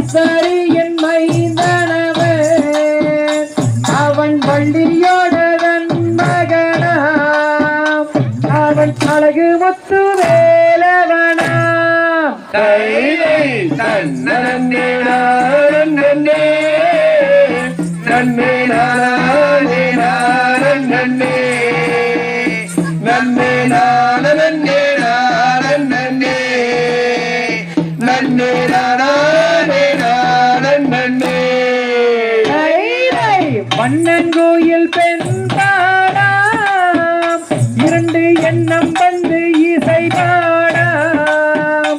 சரி என் மைந்தனவன் அவன் வள்ளியோடவன் மகனாம் அவன் அழகு முத்து வேலவனாம். தைரை தன்னே நானே நன்னே. நானே நன்னே. நன்னே நானே மன்னன் கோயில் பெண் பாடாம் இரண்டு எண்ணம் வந்து இசை பாடாம்.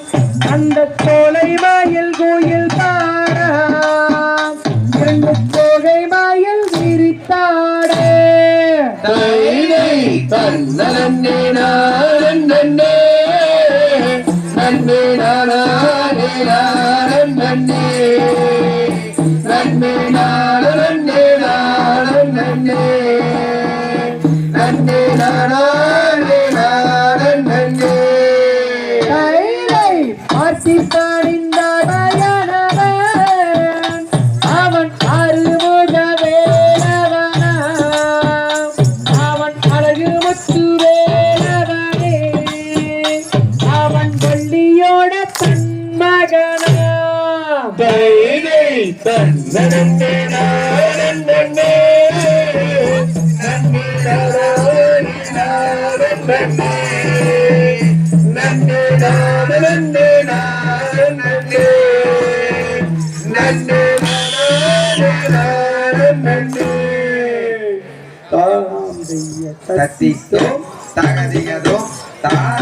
அந்த கோலை வாயில் கோயில் பாடாம். இரண்டு கோகை வாயில் விரித்தாடே. தைரை நான் நன்னே நன்னே நானே நன்னே நன்னே நானே தத்தித்தோம் தகதிகதோம் தா